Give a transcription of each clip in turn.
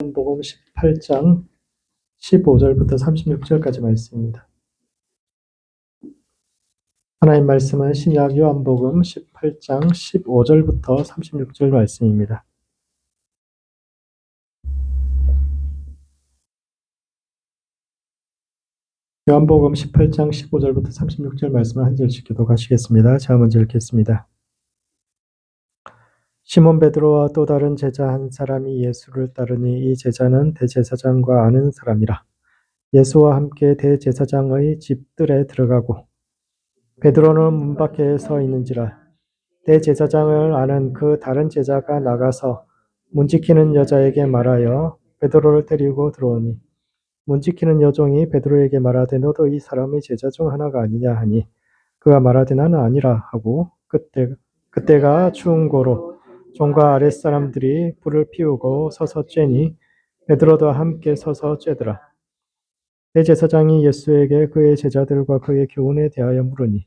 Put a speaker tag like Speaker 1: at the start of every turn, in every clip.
Speaker 1: 요한복음 18장 15절부터 36절까지 말씀입니다. 하나님 말씀은 신약 요한복음 18장 15절부터 36절 말씀입니다. 요한복음 18장 15절부터 36절 말씀을 한 절씩 교독하시겠습니다. 제가 먼저 읽겠습니다. 시몬 베드로와 또 다른 제자 한 사람이 예수를 따르니 이 제자는 대제사장과 아는 사람이라. 예수와 함께 대제사장의 집들에 들어가고 베드로는 문 밖에 서 있는지라 대제사장을 아는 그 다른 제자가 나가서 문 지키는 여자에게 말하여 베드로를 데리고 들어오니 문 지키는 여종이 베드로에게 말하되 너도 이 사람의 제자 중 하나가 아니냐 하니 그가 말하되 나는 아니라 하고 그때 그때가 추운 고로 종과 아랫사람들이 불을 피우고 서서 쬐니 베드로도 함께 서서 쬐더라. 대제사장이 예수에게 그의 제자들과 그의 교훈에 대하여 물으니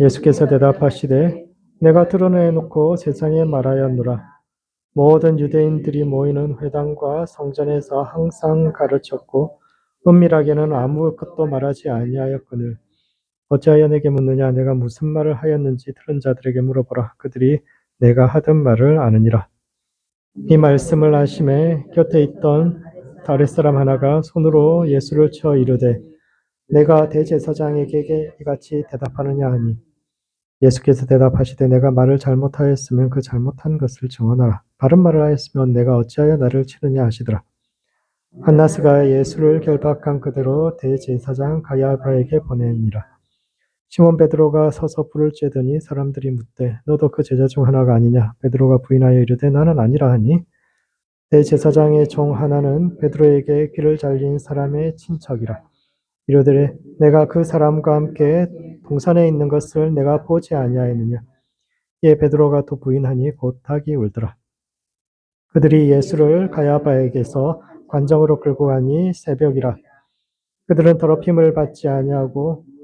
Speaker 1: 예수께서 대답하시되 내가 드러내놓고 세상에 말하였노라. 모든 유대인들이 모이는 회당과 성전에서 항상 가르쳤고 은밀하게는 아무것도 말하지 아니하였거늘 어찌하여 내게 묻느냐 내가 무슨 말을 하였는지 들은 자들에게 물어보라 그들이 내가 하던 말을 아느니라. 이 말씀을 하심에 곁에 있던 다른 사람 하나가 손으로 예수를 쳐 이르되 내가 대제사장에게 이같이 대답하느냐 하니 예수께서 대답하시되 내가 말을 잘못하였으면 그 잘못한 것을 정언하라. 바른 말을 하였으면 내가 어찌하여 나를 치느냐 하시더라. 한나스가 예수를 결박한 그대로 대제사장 가야바에게 보내니라. 시몬 베드로가 서서 불을 쬐더니 사람들이 묻되 너도 그 제자 중 하나가 아니냐? 베드로가 부인하여 이르되 나는 아니라 하니? 대제사장의 종 하나는 베드로에게 귀를 잘린 사람의 친척이라. 이르되 내가 그 사람과 함께 동산에 있는 것을 내가 보지 아니하였느냐? 이에 베드로가 또 부인하니 곧 닭이 울더라. 그들이 예수를 가야바에게서 관정으로 끌고 가니 새벽이라. 그들은 더럽힘을 받지 아니하고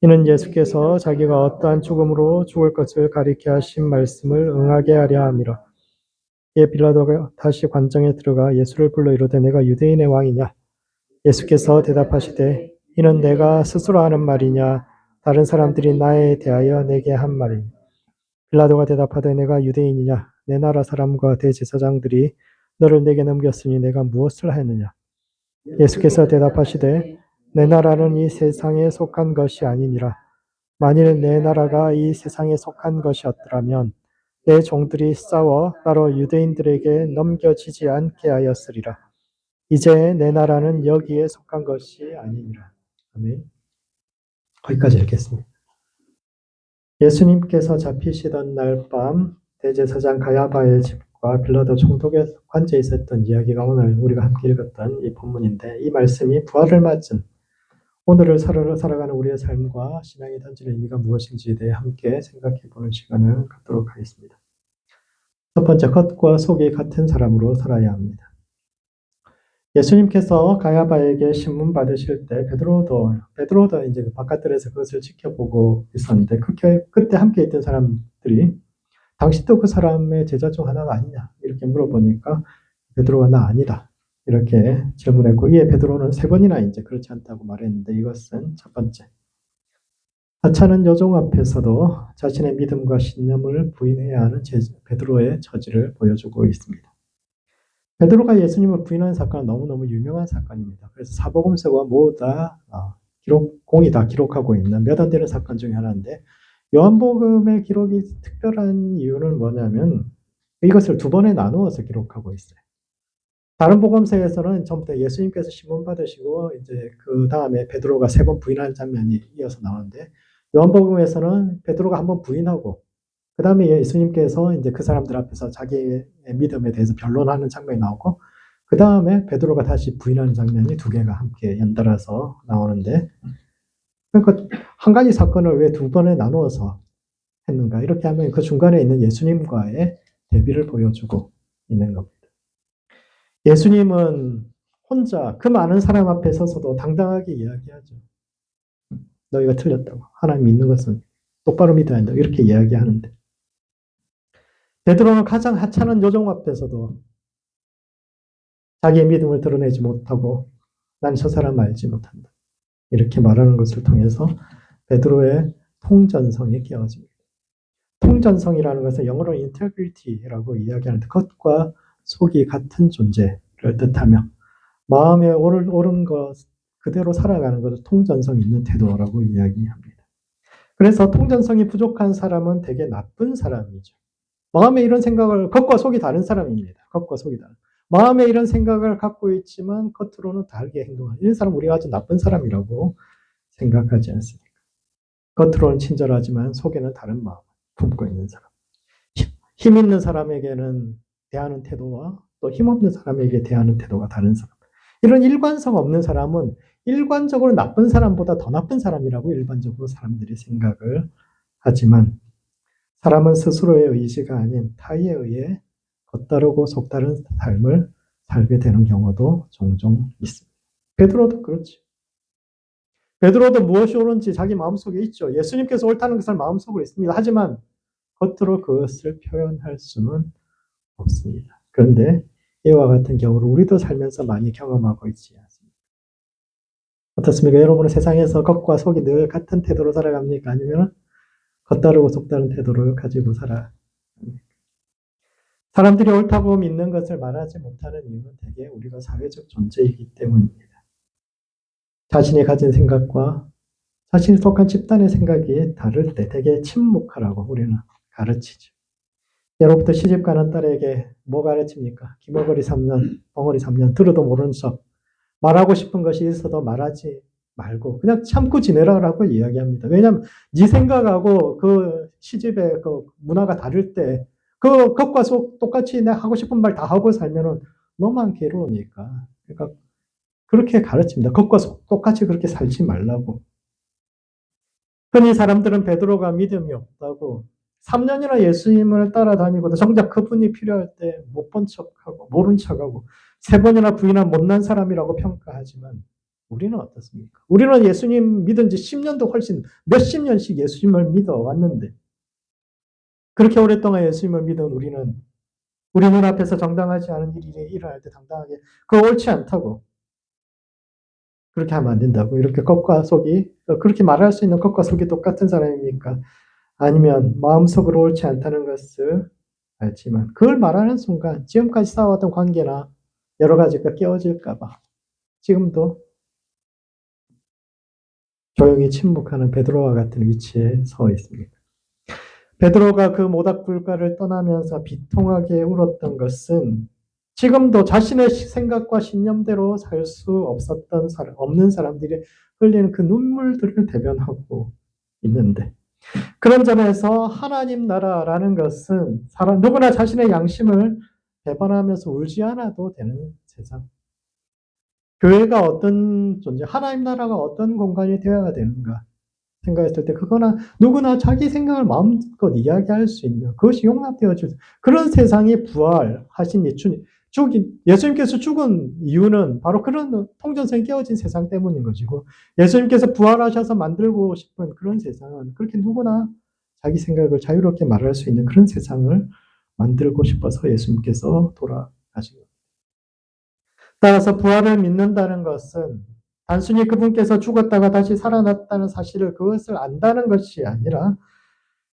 Speaker 1: 이는 예수께서 자기가 어떠한 죽음으로 죽을 것을 가리켜 하신 말씀을 응하게 하려 함이라. 이에 빌라도가 다시 관정에 들어가 예수를 불러 이르되 내가 유대인의 왕이냐? 예수께서 대답하시되 이는 내가 스스로 하는 말이냐? 다른 사람들이 나에 대하여 내게 한 말이냐? 빌라도가 대답하되 내가 유대인이냐? 내 나라 사람과 대제사장들이 너를 내게 넘겼으니 내가 무엇을 하였느냐? 예수께서 대답하시되 내 나라는 이 세상에 속한 것이 아니니라. 만일 내 나라가 이 세상에 속한 것이었더라면 내 종들이 싸워 따로 유대인들에게 넘겨지지 않게 하였으리라. 이제 내 나라는 여기에 속한 것이 아니니라. 아멘. 거기까지 읽겠습니다. 예수님께서 잡히시던 날 밤 대제사장 가야바의 집과 빌라도 총독의 관제에 있었던 이야기가 오늘 우리가 함께 읽었던 이 본문인데 이 말씀이 부활을 맞은 오늘을 살아, 살아가는 우리의 삶과 신앙이 던지는 의미가 무엇인지에 대해 함께 생각해 보는 시간을 갖도록 하겠습니다. 첫 번째, 겉과 속이 같은 사람으로 살아야 합니다. 예수님께서 가야바에게 신문 받으실 때 베드로도 베드로도 이제 그 바깥들에서 그것을 지켜보고 있었는데 그때 함께 있던 사람들이 당신도 그 사람의 제자 중 하나가 아니냐 이렇게 물어보니까 베드로가 나 아니다 이렇게 질문했고 이에 베드로는 세 번이나 이제 그렇지 않다고 말했는데 이것은 첫 번째. 하찮은 여종 앞에서도 자신의 믿음과 신념을 부인해야 하는 베드로의 처지를 보여주고 있습니다. 베드로가 예수님을 부인하는 사건은 너무너무 유명한 사건입니다. 그래서 사복음서가 모두 다 어, 기록, 공이 다 기록하고 있는 몇 안 되는 사건 중에 하나인데 요한복음의 기록이 특별한 이유는 뭐냐면 이것을 두 번에 나누어서 기록하고 있어요. 다른 복음서에서는 전부터 예수님께서 신문 받으시고 이제 그 다음에 베드로가 세 번 부인하는 장면이 이어서 나오는데 요한복음에서는 베드로가 한 번 부인하고 그 다음에 예수님께서 이제 그 사람들 앞에서 자기의 믿음에 대해서 변론하는 장면이 나오고 그 다음에 베드로가 다시 부인하는 장면이 두 개가 함께 연달아서 나오는데 그러니까 한 가지 사건을 왜 두 번에 나누어서 했는가? 이렇게 하면 그 중간에 있는 예수님과의 대비를 보여주고 있는 겁니다. 예수님은 혼자 그 많은 사람 앞에 서서도 당당하게 이야기하죠. 너희가 틀렸다고. 하나님 믿는 것은 똑바로 믿어야 한다. 이렇게 이야기하는데. 베드로는 가장 하찮은 요정 앞에서도 자기의 믿음을 드러내지 못하고 난 저 사람 알지 못한다. 이렇게 말하는 것을 통해서 베드로의 통전성이 깨어집니다. 통전성이라는 것은 영어로 integrity라고 이야기하는데 겉과 속이 같은 존재를 뜻하며 마음에 옳은, 옳은 것 그대로 살아가는 것을 통전성 있는 태도라고 이야기합니다. 그래서 통전성이 부족한 사람은 되게 나쁜 사람이죠. 마음에 이런 생각을 겉과 속이 다른 사람입니다. 겉과 속이 다른. 마음에 이런 생각을 갖고 있지만 겉으로는 다르게 행동하는 이런 사람 우리가 아주 나쁜 사람이라고 생각하지 않습니까? 겉으로는 친절하지만 속에는 다른 마음을 품고 있는 사람. 힘 있는 사람에게는 대하는 태도와 또 힘없는 사람에게 대하는 태도가 다른 사람. 이런 일관성 없는 사람은 일관적으로 나쁜 사람보다 더 나쁜 사람이라고 일반적으로 사람들이 생각을 하지만 사람은 스스로의 의지가 아닌 타의에 의해 겉다르고 속다른 삶을 살게 되는 경우도 종종 있습니다. 베드로도 그렇지. 베드로도 무엇이 옳은지 자기 마음속에 있죠. 예수님께서 옳다는 것을 마음속에 있습니다. 하지만 겉으로 그것을 표현할 수는 없습니다. 그런데 이와 같은 경우를 우리도 살면서 많이 경험하고 있지 않습니까? 어떻습니까? 여러분은 세상에서 겉과 속이 늘 같은 태도로 살아갑니까? 아니면 겉다르고 속다른 태도를 가지고 살아갑니까? 사람들이 옳다고 믿는 것을 말하지 못하는 이유는 대개 우리가 사회적 존재이기 때문입니다. 자신이 가진 생각과 자신이 속한 집단의 생각이 다를 때 되게 침묵하라고 우리는 가르치죠. 예로부터 시집 가는 딸에게 뭐 가르칩니까? 기머거리 3년, 벙어리 3년, 들어도 모르는 척. 말하고 싶은 것이 있어도 말하지 말고 그냥 참고 지내라라고 이야기합니다. 왜냐하면 네 생각하고 그 시집의 그 문화가 다를 때 그 겉과 속 똑같이 내 하고 싶은 말 다 하고 살면은 너만 괴로우니까. 그러니까 그렇게 가르칩니다. 겉과 속 똑같이 그렇게 살지 말라고. 흔히 사람들은 베드로가 믿음이 없다고 3년이나 예수님을 따라다니고도 정작 그분이 필요할 때 못 본 척하고 모른 척하고 세 번이나 부인한 못난 사람이라고 평가하지만 우리는 어떻습니까? 우리는 예수님 믿은 지 10년도 훨씬 몇십 년씩 예수님을 믿어 왔는데 그렇게 오랫동안 예수님을 믿은 우리는 우리 눈앞에서 정당하지 않은 일이 일어날 때 당당하게 그거 옳지 않다고 그렇게 하면 안 된다고 이렇게 겉과 속이 그렇게 말할 수 있는 겉과 속이 똑같은 사람입니까? 아니면 마음속으로 옳지 않다는 것을 알지만 그걸 말하는 순간 지금까지 쌓아왔던 관계나 여러 가지가 깨어질까봐 지금도 조용히 침묵하는 베드로와 같은 위치에 서 있습니다. 베드로가 그 모닥불가를 떠나면서 비통하게 울었던 것은 지금도 자신의 생각과 신념대로 살 수 없었던 사람, 없는 사람들이 흘리는 그 눈물들을 대변하고 있는데 그런 점에서 하나님 나라라는 것은 사람 누구나 자신의 양심을 배반하면서 울지 않아도 되는 세상. 교회가 어떤 존재, 하나님 나라가 어떤 공간이 되어야 되는가 생각했을 때 그거나 누구나 자기 생각을 마음껏 이야기할 수 있는 그것이 용납되어질 그런 세상이 부활하신 예수님 죽인 예수님께서 죽은 이유는 바로 그런 통전성이 깨어진 세상 때문인 것이고 예수님께서 부활하셔서 만들고 싶은 그런 세상은 그렇게 누구나 자기 생각을 자유롭게 말할 수 있는 그런 세상을 만들고 싶어서 예수님께서 돌아가신 겁니다. 따라서 부활을 믿는다는 것은 단순히 그분께서 죽었다가 다시 살아났다는 사실을 그것을 안다는 것이 아니라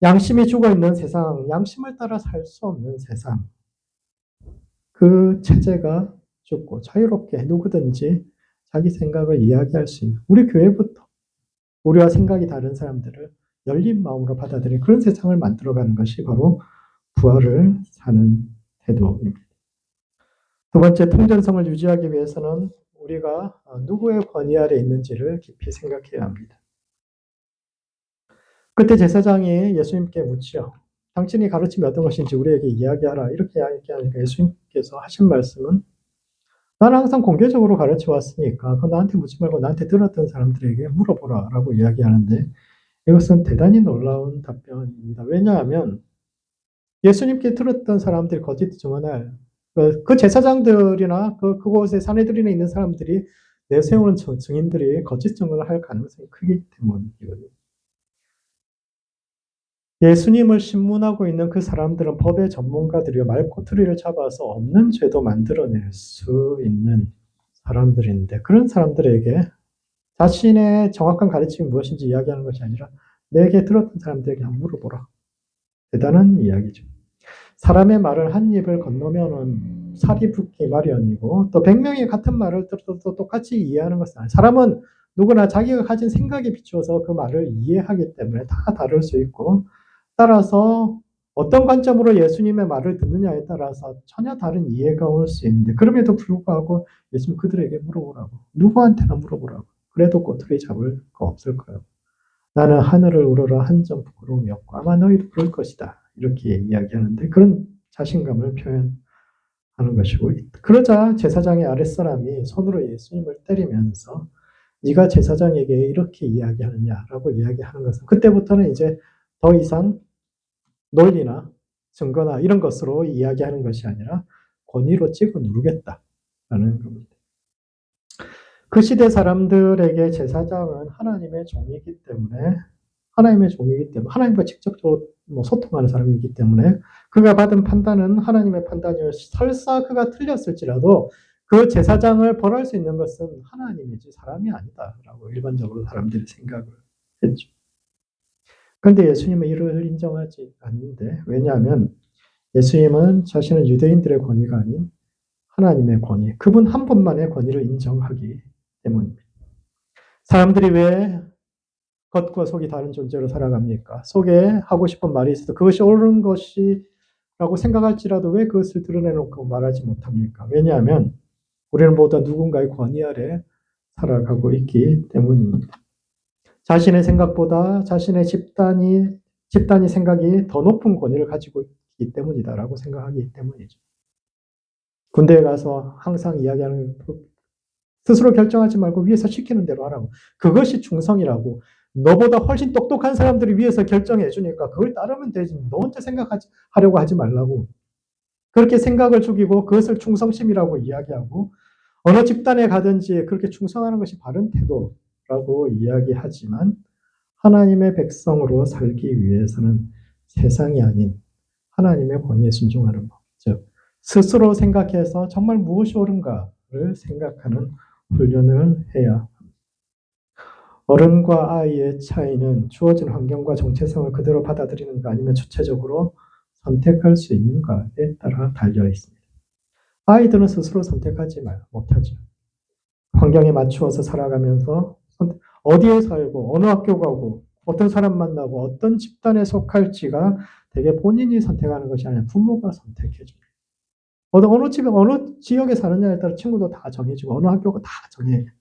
Speaker 1: 양심이 죽어 있는 세상, 양심을 따라 살 수 없는 세상, 그 체제가 죽고 자유롭게 누구든지 자기 생각을 이야기할 수 있는 우리 교회부터 우리와 생각이 다른 사람들을 열린 마음으로 받아들이는 그런 세상을 만들어가는 것이 바로 부활을 사는 태도입니다. 두 번째 통전성을 유지하기 위해서는 우리가 누구의 권위 아래 있는지를 깊이 생각해야 합니다. 그때 제사장이 예수님께 묻지요. 당신이 가르침이 어떤 것인지 우리에게 이야기하라. 이렇게 이야기하니까 예수님께서 하신 말씀은 나는 항상 공개적으로 가르쳐 왔으니까 그 나한테 묻지 말고 나한테 들었던 사람들에게 물어보라라고 이야기하는데 이것은 대단히 놀라운 답변입니다. 왜냐하면 예수님께 들었던 사람들이 거짓 증언할 그, 그 제사장들이나 그 그곳에 사내들이나 있는 사람들이 내세우는 증- 증인들이 거짓 증언을 할 가능성이 크기 때문이거든요. 예수님을 신문하고 있는 그 사람들은 법의 전문가들이요 말꼬투리를 잡아서 없는 죄도 만들어낼 수 있는 사람들인데 그런 사람들에게 자신의 정확한 가르침이 무엇인지 이야기하는 것이 아니라 내게 들었던 사람들에게 한번 물어보라. 대단한 이야기죠. 사람의 말을 한 입을 건너면은 살이 붙기 마련이고 또 백명이 같은 말을 들어도 똑같이 이해하는 것은 아니에요. 사람은 누구나 자기가 가진 생각에 비추어서 그 말을 이해하기 때문에 다 다를 수 있고 따라서 어떤 관점으로 예수님의 말을 듣느냐에 따라서 전혀 다른 이해가 올 수 있는데 그럼에도 불구하고 예수님 그들에게 물어보라고 누구한테나 물어보라고 그래도 꼬투리 잡을 거 없을 거예요. 나는 하늘을 우러러 한 점 부끄러움이었고 아마 너희도 그럴 것이다. 이렇게 이야기하는데 그런 자신감을 표현하는 것이고 그러자 제사장의 아랫사람이 손으로 예수님을 때리면서 네가 제사장에게 이렇게 이야기하느냐라고 이야기하는 것은 그때부터는 이제 더 이상 논리나 증거나 이런 것으로 이야기하는 것이 아니라 권위로 찍어 누르겠다라는 겁니다. 그 시대 사람들에게 제사장은 하나님의 종이기 때문에 하나님의 종이기 때문에 하나님과 직접적으로 뭐 소통하는 사람이기 때문에 그가 받은 판단은 하나님의 판단이요 설사 그가 틀렸을지라도 그 제사장을 벌할 수 있는 것은 하나님이지 사람이 아니다라고 일반적으로 사람들이 생각을 했죠. 그런데 예수님은 이를 인정하지 않는데 왜냐하면 예수님은 자신은 유대인들의 권위가 아닌 하나님의 권위, 그분 한 분만의 권위를 인정하기 때문입니다. 사람들이 왜 겉과 속이 다른 존재로 살아갑니까? 속에 하고 싶은 말이 있어도 그것이 옳은 것이라고 생각할지라도 왜 그것을 드러내놓고 말하지 못합니까? 왜냐하면 우리는 모두 누군가의 권위 아래 살아가고 있기 때문입니다. 자신의 생각보다 자신의 집단이 집단이 생각이 더 높은 권위를 가지고 있기 때문이다라고 생각하기 때문이죠. 군대에 가서 항상 이야기하는 스스로 결정하지 말고 위에서 시키는 대로 하라고. 그것이 충성이라고. 너보다 훨씬 똑똑한 사람들이 위에서 결정해 주니까 그걸 따르면 되지. 너 혼자 생각하려고 하지 말라고. 그렇게 생각을 죽이고 그것을 충성심이라고 이야기하고 어느 집단에 가든지 그렇게 충성하는 것이 바른 태도 라고 이야기하지만 하나님의 백성으로 살기 위해서는 세상이 아닌 하나님의 권위에 순종하는 법. 즉, 스스로 생각해서 정말 무엇이 옳은가를 생각하는 훈련을 해야 어른과 아이의 차이는 주어진 환경과 정체성을 그대로 받아들이는가 아니면 주체적으로 선택할 수 있는가에 따라 달려 있습니다. 아이들은 스스로 선택하지 못하죠. 환경에 맞추어서 살아가면서 어디에 살고 어느 학교 가고 어떤 사람 만나고 어떤 집단에 속할지가 되게 본인이 선택하는 것이 아니라 부모가 선택해 줍니다. 어느, 집에, 어느 지역에 사느냐에 따라 친구도 다 정해지고, 어느 학교가 다 정해집니다.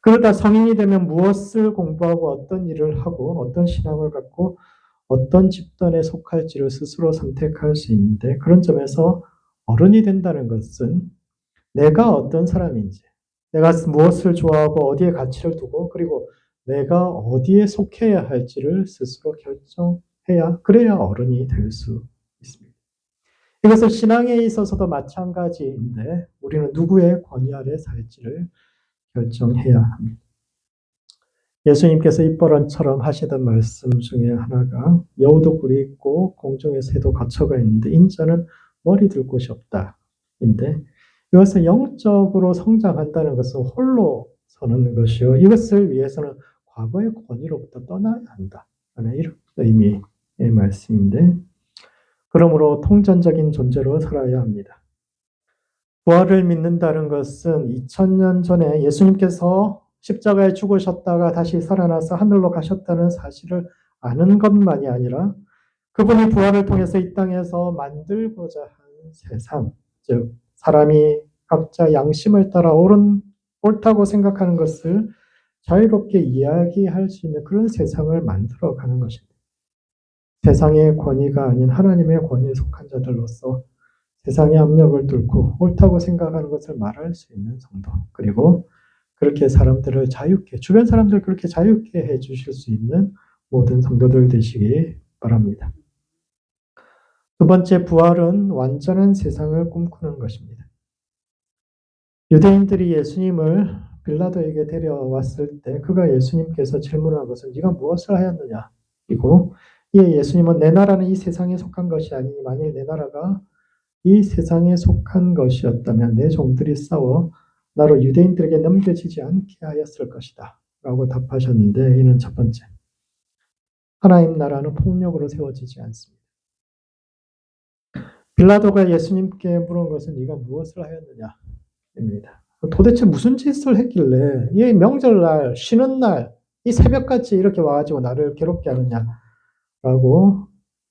Speaker 1: 그러다 성인이 되면 무엇을 공부하고 어떤 일을 하고 어떤 신앙을 갖고 어떤 집단에 속할지를 스스로 선택할 수 있는데 그런 점에서 어른이 된다는 것은 내가 어떤 사람인지, 내가 무엇을 좋아하고 어디에 가치를 두고 그리고 내가 어디에 속해야 할지를 스스로 결정해야 그래야 어른이 될 수 있습니다. 이것은 신앙에 있어서도 마찬가지인데 우리는 누구의 권위 아래 살지를 결정해야 합니다. 예수님께서 입버런처럼 하시던 말씀 중에 하나가 여우도 굴이 있고 공중에 새도 거처가 있는데 인자는 머리 들 곳이 없다인데 이것은 영적으로 성장한다는 것은 홀로 서는 것이요 이것을 위해서는 과거의 권위로부터 떠나야 한다라는 이런 의미의 말씀인데 그러므로 통전적인 존재로 살아야 합니다. 부활을 믿는다는 것은 2000년 전에 예수님께서 십자가에 죽으셨다가 다시 살아나서 하늘로 가셨다는 사실을 아는 것만이 아니라 그분이 부활을 통해서 이 땅에서 만들고자 한 세상, 즉 사람이 각자 양심을 따라 옳은 옳다고 생각하는 것을 자유롭게 이야기할 수 있는 그런 세상을 만들어 가는 것입니다. 세상의 권위가 아닌 하나님의 권위에 속한 자들로서 세상의 압력을 뚫고 옳다고 생각하는 것을 말할 수 있는 성도. 그리고 그렇게 사람들을 자유케, 주변 사람들 그렇게 자유케 해 주실 수 있는 모든 성도들 되시기 바랍니다. 두 번째 부활은 완전한 세상을 꿈꾸는 것입니다. 유대인들이 예수님을 빌라도에게 데려왔을 때 그가 예수님께서 질문한 것은 네가 무엇을 하였느냐? 이고 이에 예수님은 내 나라는 이 세상에 속한 것이 아니니 만일 내 나라가 이 세상에 속한 것이었다면 내 종들이 싸워 나로 유대인들에게 넘겨지지 않게 하였을 것이다. 라고 답하셨는데 이는 첫 번째. 하나님 나라는 폭력으로 세워지지 않습니다. 빌라도가 예수님께 물은 것은 네가 무엇을 하였느냐? 입니다. 도대체 무슨 짓을 했길래 이 명절날, 쉬는 날, 이 새벽같이 이렇게 와가지고 나를 괴롭게 하느냐라고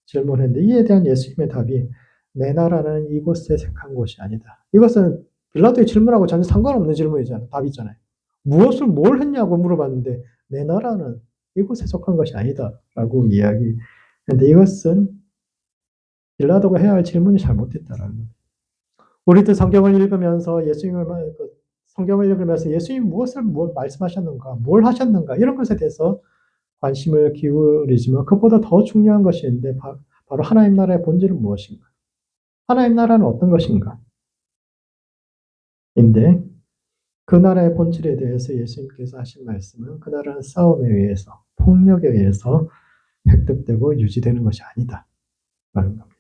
Speaker 1: 질문했는데 이에 대한 예수님의 답이 내 나라는 이곳에 색한 곳이 아니다. 이것은 빌라도의 질문하고 전혀 상관없는 질문이잖아요. 답이잖아요. 무엇을 뭘 했냐고 물어봤는데 내 나라는 이곳에 속한 것이 아니다라고 이야기했는데 이것은 빌라도가 해야 할 질문이 잘못됐다라는 거예요. 우리도 성경을 읽으면서 예수님을 그 성경을 읽으면서 예수님 무엇을 뭘 말씀하셨는가, 뭘 하셨는가 이런 것에 대해서 관심을 기울이지만 그보다 더 중요한 것이 있는데 바 로 하나님 나라의 본질은 무엇인가? 하나님 나라는 어떤 것인가? 인데 그 나라의 본질에 대해서 예수님께서 하신 말씀은 그 나라는 싸움에 의해서 폭력에 의해서 획득되고 유지되는 것이 아니다. 라는 겁니다.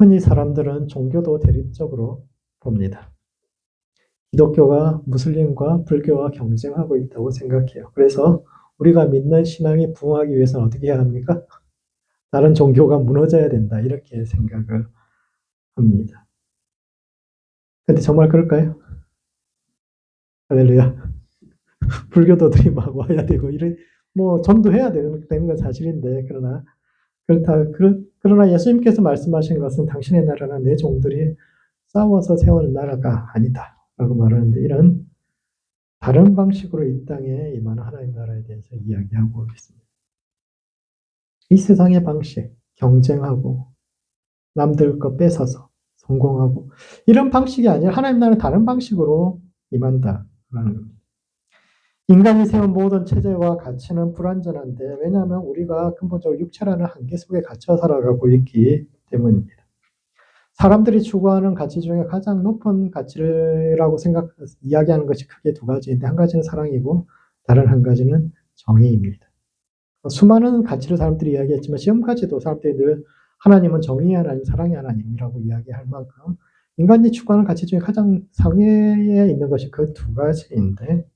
Speaker 1: 흔히 사람들은 종교도 대립적으로 봅니다. 기독교가 무슬림과 불교와 경쟁하고 있다고 생각해요. 그래서 우리가 믿는 신앙이 부흥하기 위해서는 어떻게 해야 합니까? 다른 종교가 무너져야 된다. 이렇게 생각을 합니다. 근데 정말 그럴까요? 할렐루야. 불교도들이 막 와야 되고, 이런, 뭐, 전도해야 되는, 건 사실인데, 그러나, 그렇다. 그러나 예수님께서 말씀하신 것은 당신의 나라는 내 종들이 싸워서 세우는 나라가 아니다. 라고 말하는데 이런 다른 방식으로 이 땅에 임하는 하나님 나라에 대해서 이야기하고 있습니다. 이 세상의 방식, 경쟁하고 남들 거 뺏어서 성공하고 이런 방식이 아니라 하나님 나라는 다른 방식으로 임한다라는 겁니다. 인간이 세운 모든 체제와 가치는 불완전한데 왜냐하면 우리가 근본적으로 육체라는 한계 속에 갇혀 살아가고 있기 때문입니다. 사람들이 추구하는 가치 중에 가장 높은 가치라고 생각 이야기하는 것이 크게 두 가지인데 한 가지는 사랑이고 다른 한 가지는 정의입니다. 수많은 가치를 사람들이 이야기했지만 지금까지도 사람들이 늘 하나님은 정의의 하나님, 사랑의 하나님이라고 이야기할 만큼 인간이 추구하는 가치 중에 가장 상위에 있는 것이 그 두 가지인데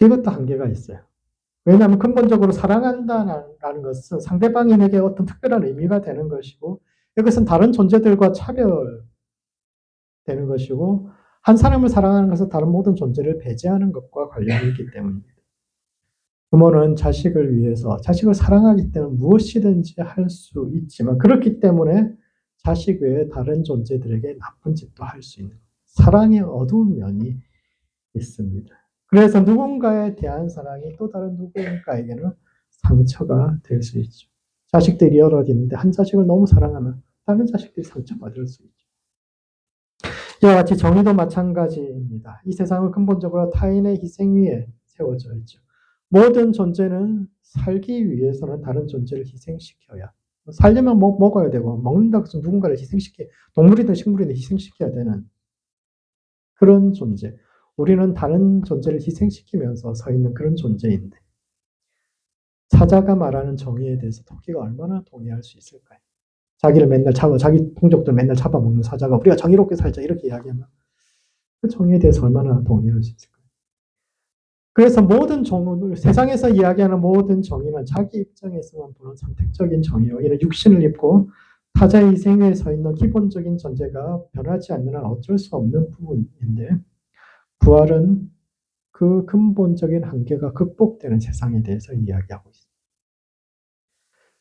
Speaker 1: 이것도 한계가 있어요. 왜냐하면 근본적으로 사랑한다는 것은 상대방에게 어떤 특별한 의미가 되는 것이고 이것은 다른 존재들과 차별되는 것이고 한 사람을 사랑하는 것은 다른 모든 존재를 배제하는 것과 관련이 있기 때문입니다. 부모는 자식을 위해서 자식을 사랑하기 때문에 무엇이든지 할 수 있지만 그렇기 때문에 자식 외에 다른 존재들에게 나쁜 짓도 할 수 있는 사랑의 어두운 면이 있습니다. 그래서 누군가에 대한 사랑이 또 다른 누군가에게는 상처가 될 수 있죠. 자식들이 여러 있는데 한 자식을 너무 사랑하면 다른 자식들이 상처받을 수 있죠. 이와 같이 정의도 마찬가지입니다. 이 세상은 근본적으로 타인의 희생 위에 세워져 있죠. 모든 존재는 살기 위해서는 다른 존재를 희생시켜야 살려면 먹, 먹어야 되고 먹는다고 해서 누군가를 희생시켜 동물이든 식물이든 희생시켜야 되는 그런 존재. 우리는 다른 존재를 희생시키면서 서 있는 그런 존재인데 사자가 말하는 정의에 대해서 토끼가 얼마나 동의할 수 있을까요? 자기를 맨날 잡아 자기 동족들 맨날 잡아먹는 사자가 우리가 정의롭게 살자 이렇게 이야기하면 그 정의에 대해서 얼마나 동의할 수 있을까요? 그래서 모든 정 세상에서 이야기하는 모든 정의는 자기 입장에서만 보는 선택적인 정의요. 이는 육신을 입고 타자의 희생에 서 있는 기본적인 존재가 변하지 않는 한 어쩔 수 없는 부분인데 부활은 그 근본적인 한계가 극복되는 세상에 대해서 이야기하고 있습니다.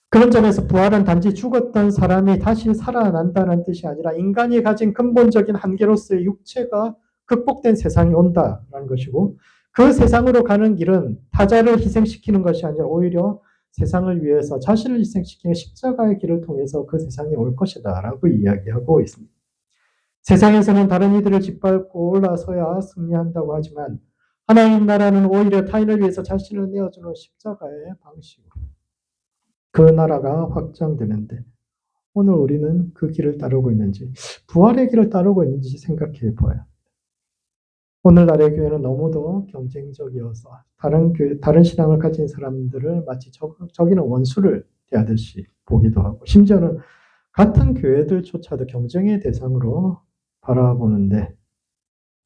Speaker 1: 그런 점에서 부활은 단지 죽었던 사람이 다시 살아난다는 뜻이 아니라 인간이 가진 근본적인 한계로서의 육체가 극복된 세상이 온다라는 것이고 그 세상으로 가는 길은 타자를 희생시키는 것이 아니라 오히려 세상을 위해서 자신을 희생시키는 십자가의 길을 통해서 그 세상이 올 것이다 라고 이야기하고 있습니다. 세상에서는 다른 이들을 짓밟고 올라서야 승리한다고 하지만 하나님 나라는 오히려 타인을 위해서 자신을 내어주는 십자가의 방식으로 그 나라가 확장되는데 오늘 우리는 그 길을 따르고 있는지 부활의 길을 따르고 있는지 생각해 보아요. 오늘날의 교회는 너무도 경쟁적이어서 다른 교회, 다른 신앙을 가진 사람들을 마치 적, 적이는 원수를 대하듯이 보기도 하고 심지어는 같은 교회들조차도 경쟁의 대상으로 바라보는데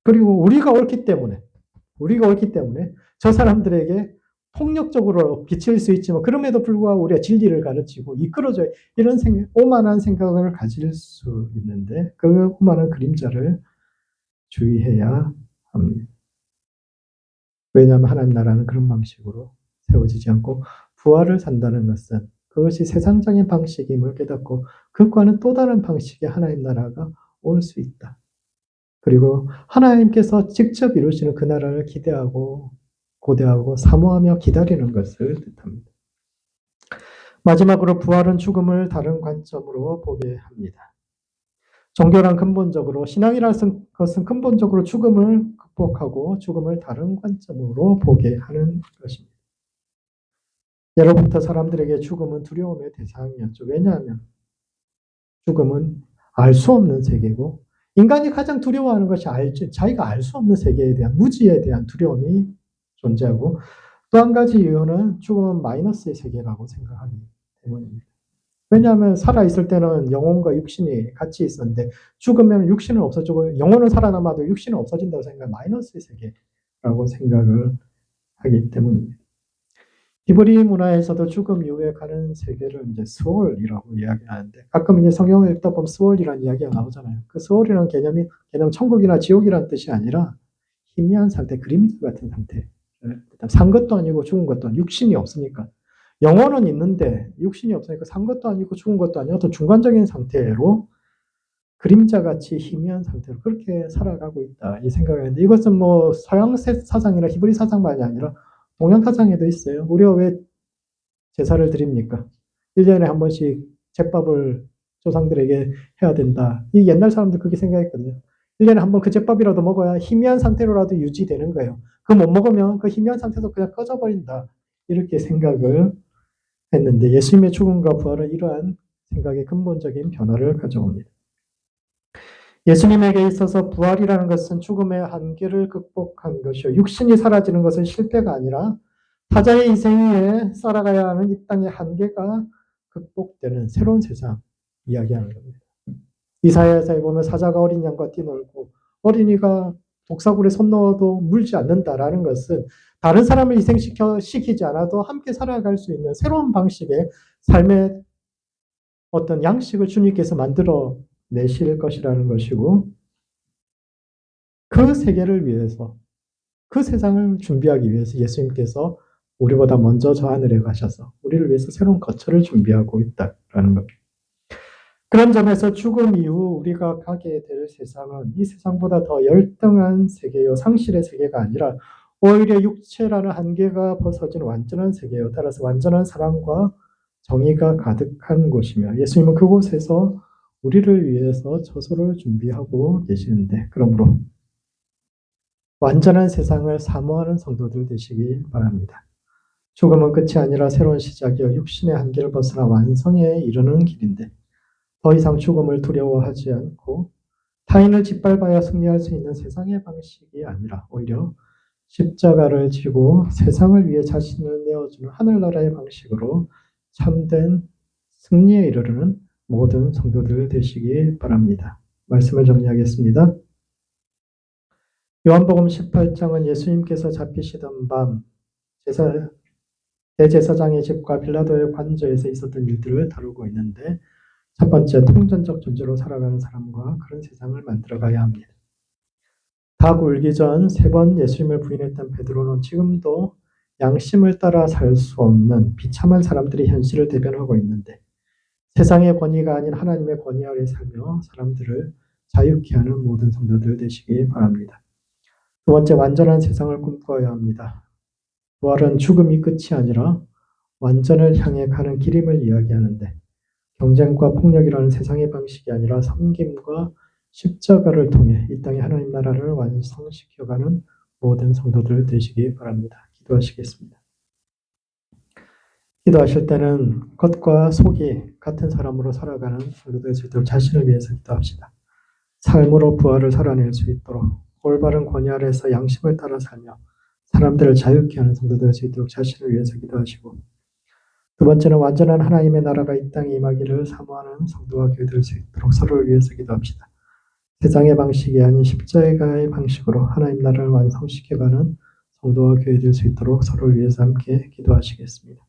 Speaker 1: 그리고 우리가 옳기 때문에 우리가 옳기 때문에 저 사람들에게 폭력적으로 비칠 수 있지만 그럼에도 불구하고 우리가 진리를 가르치고 이끌어줘 이런 생각, 오만한 생각을 가질 수 있는데 그 오만한 그림자를 주의해야 합니다. 왜냐하면 하나님 나라는 그런 방식으로 세워지지 않고 부활을 산다는 것은 그것이 세상적인 방식임을 깨닫고 그과는 또 다른 방식의 하나님 나라가 올 수 있다. 그리고 하나님께서 직접 이루시는 그 나라를 기대하고 고대하고 사모하며 기다리는 것을 뜻합니다. 마지막으로 부활은 죽음을 다른 관점으로 보게 합니다. 종교란 근본적으로 신앙이라는 것은 근본적으로 죽음을 극복하고 죽음을 다른 관점으로 보게 하는 것입니다. 예로부터 사람들에게 죽음은 두려움의 대상이었죠. 왜냐하면 죽음은 알 수 없는 세계고 인간이 가장 두려워하는 것이 알, 자기가 알 수 없는 세계에 대한 무지에 대한 두려움이 존재하고 또 한 가지 이유는 죽음은 마이너스의 세계라고 생각하기 때문입니다. 왜냐하면 살아있을 때는 영혼과 육신이 같이 있었는데 죽으면 육신은 없어지고 영혼은 살아남아도 육신은 없어진다고 생각하면 마이너스의 세계라고 생각을 하기 때문입니다. 히브리 문화에서도 죽음 이후에 가는 세계를 이제 스월이라고 이야기하는데 가끔 이제 성경을 읽다 보면 스월이라는 이야기가 나오잖아요. 그 스월이라는 개념이 개념 천국이나 지옥이라는 뜻이 아니라 희미한 상태, 그림자 같은 상태. 산 것도 아니고 죽은 것도 아니고 육신이 없으니까 영혼은 있는데 육신이 없으니까 산 것도 아니고 죽은 것도 아니고 어떤 중간적인 상태로 그림자같이 희미한 상태로 그렇게 살아가고 있다 이 생각을 했는데 이것은 뭐 서양 사상이나 히브리 사상만이 아니라 동양 사상에도 있어요. 우리가 왜 제사를 드립니까? 1년에 한 번씩 제밥을 조상들에게 해야 된다. 이 옛날 사람들 그렇게 생각했거든요. 1년에 한 번 그 제밥이라도 먹어야 희미한 상태로라도 유지되는 거예요. 그 못 먹으면 그 희미한 상태에서 그냥 꺼져버린다. 이렇게 생각을 했는데 예수님의 죽음과 부활은 이러한 생각의 근본적인 변화를 가져옵니다. 예수님에게 있어서 부활이라는 것은 죽음의 한계를 극복한 것이요. 육신이 사라지는 것은 실패가 아니라 타자의 인생에 살아가야 하는 이 땅의 한계가 극복되는 새로운 세상 이야기하는 겁니다. 이사야서에 보면 사자가 어린 양과 뛰놀고 어린이가 독사굴에 손 넣어도 물지 않는다라는 것은 다른 사람을 희생시켜 시키지 않아도 함께 살아갈 수 있는 새로운 방식의 삶의 어떤 양식을 주님께서 만들어 내실 것이라는 것이고 그 세계를 위해서 그 세상을 준비하기 위해서 예수님께서 우리보다 먼저 저 하늘에 가셔서 우리를 위해서 새로운 거처를 준비하고 있다라는 겁니다. 그런 점에서 죽음 이후 우리가 가게 될 세상은 이 세상보다 더 열등한 세계요, 상실의 세계가 아니라 오히려 육체라는 한계가 벗어진 완전한 세계요. 따라서 완전한 사랑과 정의가 가득한 곳이며 예수님은 그곳에서 우리를 위해서 처소를 준비하고 계시는데 그러므로 완전한 세상을 사모하는 성도들 되시기 바랍니다. 죽음은 끝이 아니라 새로운 시작이요 육신의 한계를 벗어나 완성에 이르는 길인데 더 이상 죽음을 두려워하지 않고 타인을 짓밟아야 승리할 수 있는 세상의 방식이 아니라 오히려 십자가를 지고 세상을 위해 자신을 내어주는 하늘나라의 방식으로 참된 승리에 이르르는 모든 성도들 되시기 바랍니다. 말씀을 정리하겠습니다. 요한복음 18장은 예수님께서 잡히시던 밤 제사, 대제사장의 집과 빌라도의 관저에서 있었던 일들을 다루고 있는데 첫 번째 통전적 존재로 살아가는 사람과 그런 세상을 만들어가야 합니다. 닭 울기 전 세 번 예수님을 부인했던 베드로는 지금도 양심을 따라 살 수 없는 비참한 사람들의 현실을 대변하고 있는데 세상의 권위가 아닌 하나님의 권위 아래 살며 사람들을 자유케 하는 모든 성도들 되시기 바랍니다. 두 번째, 완전한 세상을 꿈꿔야 합니다. 부활은 죽음이 끝이 아니라 완전을 향해 가는 길임을 이야기하는데 경쟁과 폭력이라는 세상의 방식이 아니라 섬김과 십자가를 통해 이 땅의 하나님 나라를 완성시켜가는 모든 성도들 되시기 바랍니다. 기도하시겠습니다. 기도하실 때는 겉과 속이 같은 사람으로 살아가는 성도들 수 있도록 자신을 위해서 기도합시다. 삶으로 부활을 살아낼 수 있도록 올바른 권위 아래서 양심을 따라 살며 사람들을 자유케 하는 성도 될 수 있도록 자신을 위해서 기도하시고 두 번째는 완전한 하나님의 나라가 이 땅에 임하기를 사모하는 성도와 교회 될 수 있도록 서로를 위해서 기도합시다. 세상의 방식이 아닌 십자가의 방식으로 하나님 나라를 완성시켜가는 성도와 교회 될 수 있도록 서로를 위해서 함께 기도하시겠습니다.